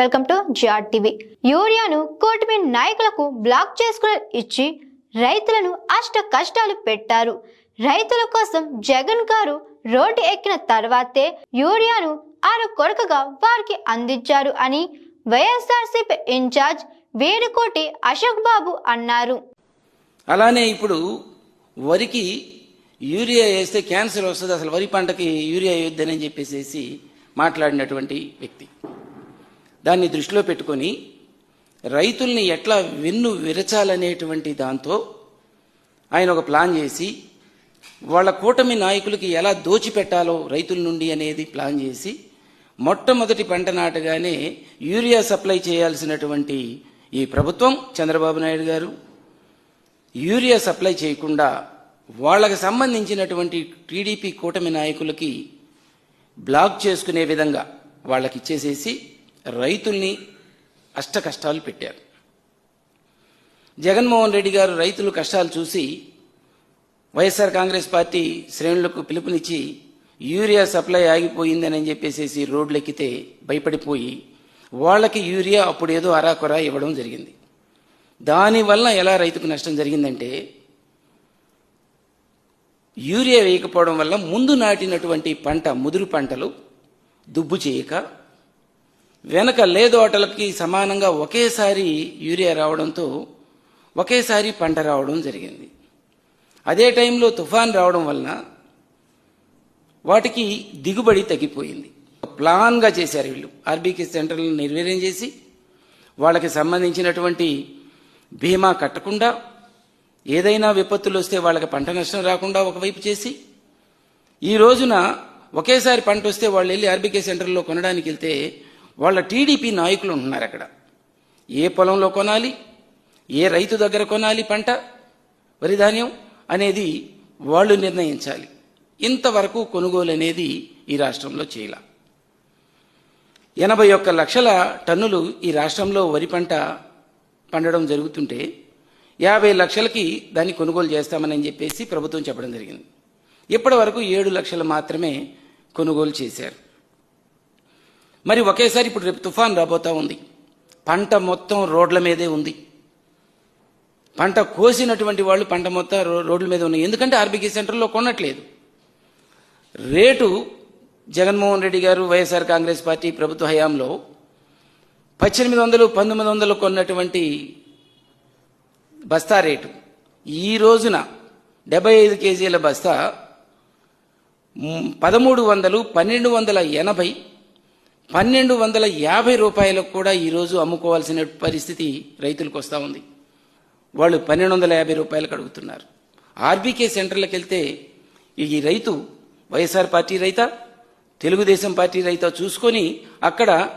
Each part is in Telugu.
Welcome to GR TV. యూరియాను కూటమి నాయకులకు బ్లాక్ చేసుకుని ఇచ్చి రైతులను అష్ట కష్టాలు పెట్టారు. రైతుల కోసం జగన్ గారు రోడ్డు ఎక్కిన తర్వాతే యూరియాను ఆరు కొరకగా వారికి అందించారు అని వైఎస్ఆర్సీపీ ఇన్ఛార్జ్ వేడుకోటి అశోక్ బాబు అన్నారు. అలానే ఇప్పుడు వరికి యూరియా వేస్తే క్యాన్సర్ వస్తుంది. అసలు వరి పంటకి యూరియా వేయొద్దని చెప్పేసి మాట్లాడినటువంటి వ్యక్తి. దాన్ని దృష్టిలో పెట్టుకొని రైతుల్ని ఎట్లా వెన్ను విరచాలనేటువంటి దాంతో ఆయన ఒక ప్లాన్ చేసి వాళ్ళ కూటమి నాయకులకి ఎలా దోచిపెట్టాలో రైతుల నుండి అనేది ప్లాన్ చేసి మొట్టమొదటి పంట నాటగానే యూరియా సప్లై చేయాల్సినటువంటి ఈ ప్రభుత్వం చంద్రబాబు నాయుడు గారు. యూరియా సప్లై చేయకుండా వాళ్ళకి సంబంధించినటువంటి టీడీపీ కూటమి నాయకులకి బ్లాక్ చేసుకునే విధంగా వాళ్ళకి ఇచ్చేసేసి రైతుల్ని అష్ట కష్టాలు పెట్టారు. జగన్మోహన్ రెడ్డి గారు రైతుల కష్టాలు చూసి వైఎస్ఆర్ కాంగ్రెస్ పార్టీ శ్రేణులకు పిలుపునిచ్చి యూరియా సప్లై ఆగిపోయిందని చెప్పేసి రోడ్లెక్కితే భయపడిపోయి వాళ్ళకి యూరియా అప్పుడు ఏదో అరాకొరా ఇవ్వడం జరిగింది. దానివల్ల ఎలా రైతుకు నష్టం జరిగిందంటే యూరియా వేయకపోవడం వల్ల ముందు నాటినటువంటి పంట ముదురు పంటలు దుబ్బు చేయక వెనక లేదోటలకి సమానంగా ఒకేసారి యూరియా రావడంతో ఒకేసారి పంట రావడం జరిగింది. అదే టైంలో తుఫాన్ రావడం వలన వాటికి దిగుబడి తగ్గిపోయింది. ప్లాన్గా చేశారు వీళ్ళు. ఆర్బీకే సెంటర్లను నిర్వీర్యం చేసి వాళ్ళకి సంబంధించినటువంటి బీమా కట్టకుండా ఏదైనా విపత్తులు వస్తే వాళ్ళకి పంట నష్టం రాకుండా ఒకవైపు చేసి ఈ రోజున ఒకేసారి పంట వస్తే వాళ్ళు వెళ్ళి ఆర్బీకే సెంటర్లో కొనడానికి వెళ్తే వాళ్ళ టీడీపీ నాయకులు ఉంటున్నారు అక్కడ. ఏ పొలంలో కొనాలి? ఏ రైతు దగ్గర కొనాలి పంట? వరి ధాన్యం? అనేది వాళ్ళు నిర్ణయించాలి. ఇంతవరకు కొనుగోలు అనేది ఈ రాష్ట్రంలో చేయాల. ఎనభై ఒక్క లక్షల టన్నులు ఈ రాష్ట్రంలో వరి పంట పండడం జరుగుతుంటే యాభై లక్షలకి దాన్ని కొనుగోలు చేస్తామని చెప్పేసి ప్రభుత్వం చెప్పడం జరిగింది. ఇప్పటి వరకు ఏడు లక్షలు మాత్రమే కొనుగోలు చేశారు. మరి ఒకేసారి ఇప్పుడు రేపు తుఫాన్ రాబోతా ఉంది. పంట మొత్తం రోడ్ల మీదే ఉంది. పంట కోసినటువంటి వాళ్ళు పంట మొత్తం రోడ్ల మీద ఉన్నాయి. ఎందుకంటే ఆర్బీకే సెంటర్లో కొనట్లేదు. రేటు జగన్మోహన్ రెడ్డి గారు వైఎస్ఆర్ కాంగ్రెస్ పార్టీ ప్రభుత్వ హయాంలో పద్దెనిమిది వందలు పంతొమ్మిది వందలు కొన్నటువంటి బస్తా రేటు. ఈ రోజున డెబ్బై ఐదు కేజీల బస్తా పదమూడు వందలు పన్నెండు వందల ఎనభై పన్నెండు వందల యాభై రూపాయలకు కూడా ఈరోజు అమ్ముకోవాల్సిన పరిస్థితి రైతులకు వస్తూ ఉంది. వాళ్ళు పన్నెండు వందల యాభై రూపాయలకు అడుగుతున్నారు. ఆర్బీకే సెంటర్లకు వెళ్తే ఈ రైతు వైఎస్ఆర్ పార్టీ రైతా తెలుగుదేశం పార్టీ రైతా చూసుకొని అక్కడ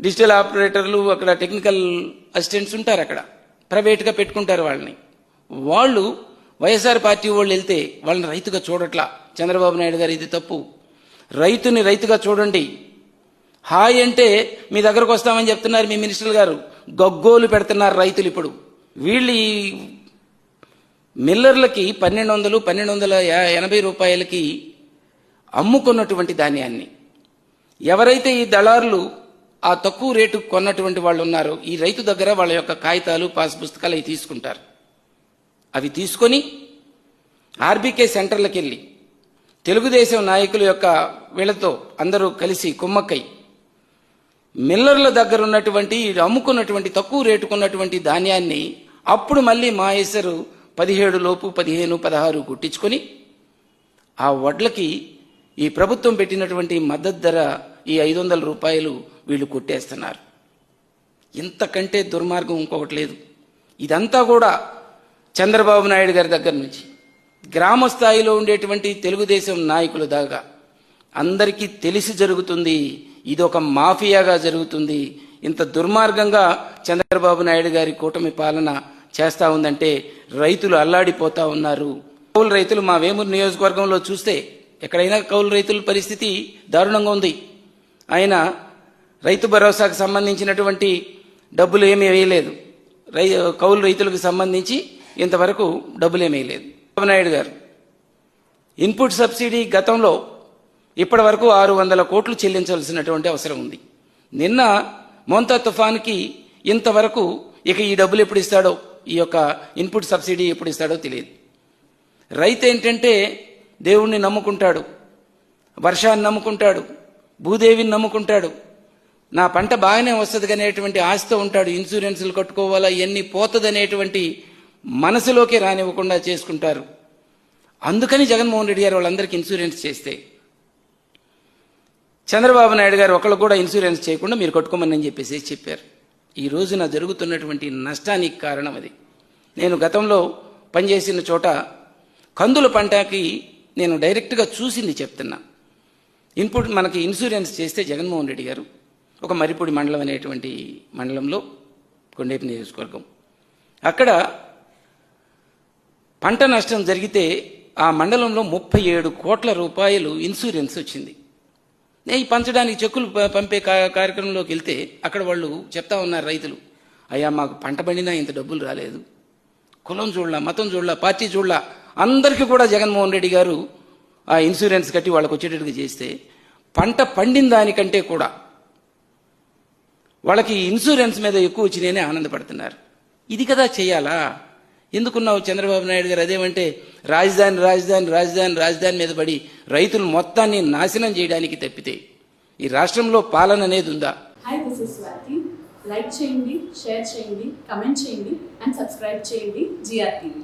డిజిటల్ ఆపరేటర్లు అక్కడ టెక్నికల్ అసిస్టెంట్స్ ఉంటారు అక్కడ. ప్రైవేట్గా పెట్టుకుంటారు వాళ్ళని. వాళ్ళు వైఎస్ఆర్ పార్టీ వాళ్ళు వెళ్తే వాళ్ళని రైతుగా చూడట్లా. చంద్రబాబు నాయుడు గారు ఇది తప్పు. రైతుని రైతుగా చూడండి. హాయ్ అంటే మీ దగ్గరకు వస్తామని చెప్తున్నారు మీ మినిస్టర్ గారు. గగ్గోలు పెడుతున్నారు రైతులు ఇప్పుడు. వీళ్ళు ఈ మిల్లర్లకి పన్నెండు వందలు పన్నెండు వందల ఎనభై రూపాయలకి అమ్ముకున్నటువంటి ధాన్యాన్ని. ఎవరైతే ఈ దళారులు ఆ తక్కువ రేటు కొన్నటువంటి వాళ్ళు ఉన్నారో ఈ రైతు దగ్గర వాళ్ళ యొక్క కాగితాలు పాస్ పుస్తకాలు అవి తీసుకుంటారు. అవి తీసుకొని ఆర్బీకే సెంటర్లకు వెళ్ళి తెలుగుదేశం నాయకుల యొక్క వీళ్ళతో అందరూ కలిసి కుమ్మక్కై మిల్లర్ల దగ్గర ఉన్నటువంటి అమ్ముకున్నటువంటి తక్కువ రేటుకున్నటువంటి ధాన్యాన్ని అప్పుడు మళ్ళీ మా పదిహేడు లోపు పదిహేను పదహారు గుట్టించుకొని ఆ వడ్లకి ఈ ప్రభుత్వం పెట్టినటువంటి మద్దతు ధర ఈ ఐదు వందల రూపాయలు వీళ్ళు కొట్టేస్తున్నారు. ఇంతకంటే దుర్మార్గం ఇంకొకటి లేదు. ఇదంతా కూడా చంద్రబాబు నాయుడు గారి దగ్గర నుంచి. గ్రామ స్థాయిలో ఉండేటువంటి తెలుగుదేశం నాయకుల దాకా. అందరికీ తెలిసి జరుగుతుంది ఇది ఒక మాఫియాగా జరుగుతుంది. ఇంత దుర్మార్గంగా చంద్రబాబు నాయుడు గారి కూటమి పాలన చేస్తా ఉందంటే రైతులు అల్లాడిపోతా ఉన్నారు. కౌలు రైతులు మా వేమూరు నియోజకవర్గంలో చూస్తే ఎక్కడైనా కౌలు రైతుల పరిస్థితి దారుణంగా ఉంది. ఆయన రైతు భరోసాకు సంబంధించినటువంటి డబ్బులు ఏమీ వేయలేదు. రై కౌలు రైతులకు సంబంధించి ఇంతవరకు డబ్బులు ఏమీ వేయలేదు. చంద్రబాబు నాయుడు గారు ఇన్పుట్ సబ్సిడీ గతంలో ఇప్పటి వరకు ఆరు వందల కోట్లు చెల్లించవలసినటువంటి అవసరం ఉంది. నిన్న మోంతా తుఫాన్కి ఇంతవరకు ఇక ఈ డబ్బులు ఎప్పుడు ఇస్తాడో ఈ యొక్క ఇన్పుట్ సబ్సిడీ ఎప్పుడు ఇస్తాడో తెలియదు. రైతు ఏంటంటే దేవుణ్ణి నమ్ముకుంటాడు వర్షాన్ని నమ్ముకుంటాడు భూదేవిని నమ్ముకుంటాడు. నా పంట బాగానే వస్తుంది అనేటువంటి ఆశతో ఉంటాడు. ఇన్సూరెన్సులు కట్టుకోవాలా ఇవన్నీ పోతుందనేటువంటి మనసులోకి రానివ్వకుండా చేసుకుంటారు. అందుకని జగన్మోహన్ రెడ్డి గారు వాళ్ళందరికీ ఇన్సూరెన్స్ చేస్తే చంద్రబాబు నాయుడు గారు ఒకళ్ళు కూడా ఇన్సూరెన్స్ చేయకుండా మీరు కట్టుకోమని చెప్పేసి చెప్పారు. ఈ రోజున జరుగుతున్నటువంటి నష్టానికి కారణం అది. నేను గతంలో పనిచేసిన చోట కందుల పంటకి నేను డైరెక్ట్గా చూసింది చెప్తున్నా. ఇన్పుట్ మనకి ఇన్సూరెన్స్ చేస్తే జగన్మోహన్ రెడ్డి గారు ఒక మరిపూడి మండలం అనేటువంటి మండలంలో కొండేపు నియోజకవర్గం. అక్కడ పంట నష్టం జరిగితే ఆ మండలంలో ముప్పై ఏడు కోట్ల రూపాయలు ఇన్సూరెన్స్ వచ్చింది. ఈ పంచడానికి చెక్కులు పంపే కార్యక్రమంలోకి వెళ్తే అక్కడ వాళ్ళు చెప్తా ఉన్నారు రైతులు అయ్యా మాకు పంట పండినా ఇంత డబ్బులు రాలేదు. కులం చూడలా మతం చూడలా పార్టీ చూడలా. అందరికీ కూడా జగన్మోహన్ రెడ్డి గారు ఆ ఇన్సూరెన్స్ కట్టి వాళ్ళకి వచ్చేటట్టుగా చేస్తే పంట పండిన దానికంటే కూడా వాళ్ళకి ఇన్సూరెన్స్ మీద ఎక్కువ వచ్చినాయనే ఆనందపడుతున్నారు. ఇది కదా చేయాలా? ఎందుకున్నావు చంద్రబాబు నాయుడు గారు? అదేమంటే రాజధాని రాజధాని రాజధాని రాజధాని మీద పడి రైతులు మొత్తాన్ని నాశనం చేయడానికి తప్పితే ఈ రాష్ట్రంలో పాలన అనేది ఉందా? Hi this is Swathi like చేయండి షేర్ చేయండి కమెంట్ చేయండి అండ్ సబ్స్క్రైబ్ చేయండి టీవీ